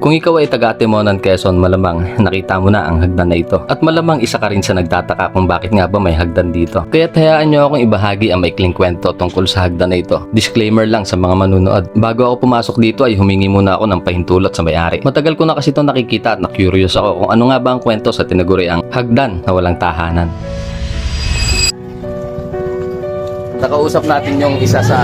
Kung ikaw ay taga Timonan, Quezon, malamang nakita mo na ang hagdan na ito. At malamang isa ka rin sa nagtataka kung bakit nga ba may hagdan dito. Kaya hayaan nyo akong ibahagi ang maikling kwento tungkol sa hagdan na ito. Disclaimer lang sa mga manunood. Bago ako pumasok dito ay humingi muna ako ng pahintulot sa may-ari. Matagal ko na kasi ito nakikita at na-curious ako kung ano nga ba ang kwento sa tinaguriang hagdan na walang tahanan. Nakausap natin yung isa sa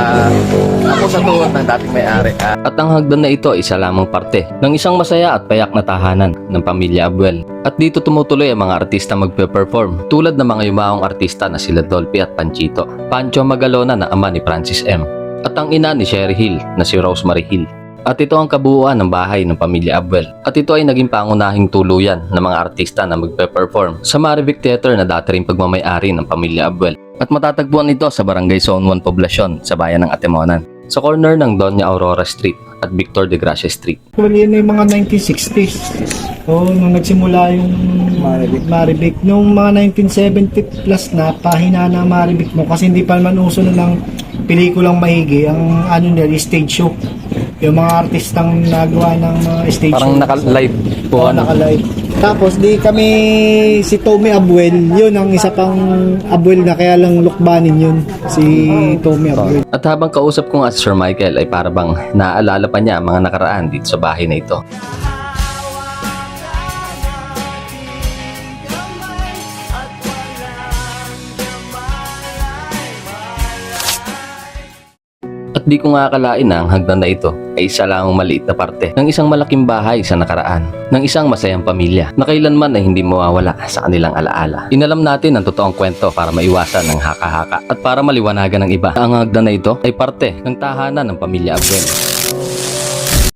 ako sa tuhod ng dating may-ari. At ang hagdan na ito ay isa lamang parte ng isang masaya at payak na tahanan ng pamilya Abuel. At dito tumutuloy ang mga artista magpe-perform tulad ng mga yumaong artista na sila Dolphy at Panchito. Pancho Magalona na ama ni Francis M. At ang ina ni Sherry Hill na si Rosemary Hill. At ito ang kabuuan ng bahay ng pamilya Abuel. At ito ay naging pangunahing tuluyan ng mga artista na magpe-perform sa Marivic Theater na dati rin pagmamayari ng pamilya Abuel. At matatagpuan ito sa Barangay Zone 1 Poblacion sa bayan ng Atemonan. Sa corner ng Doña Aurora Street at Victor de Gracia Street. Well, yun yung mga 1960s. Oo, nung nagsimula yung Marivic. Marivic. Nung mga 1970 plus na, pahina na Marivic mo kasi hindi pa naman uso na ng pelikulang mahigi. Ang ano nila, stage show. Yung mga artistang nagawa ng mga stage Parang show. naka-live po. Oo, ano. naka-live. Tapos di kami si Tommy Abuel, yun ang isa pang Abuel na kaya lang lukbanin yun, si Tommy Abuel. At habang kausap ko nga si Sir Michael ay para bang naaalala pa niya ang mga nakaraan dito sa bahay na ito. At di ko nga akalain na ang hagdan na ito ay isa lang maliit na parte ng isang malaking bahay sa nakaraan ng isang masayang pamilya na kailanman ay hindi mawawala sa kanilang alaala. Inalam natin ang totoong kwento para maiwasan ng haka-haka at para maliwanagan ng iba na ang hagdan na ito ay parte ng tahanan ng pamilya Abuel.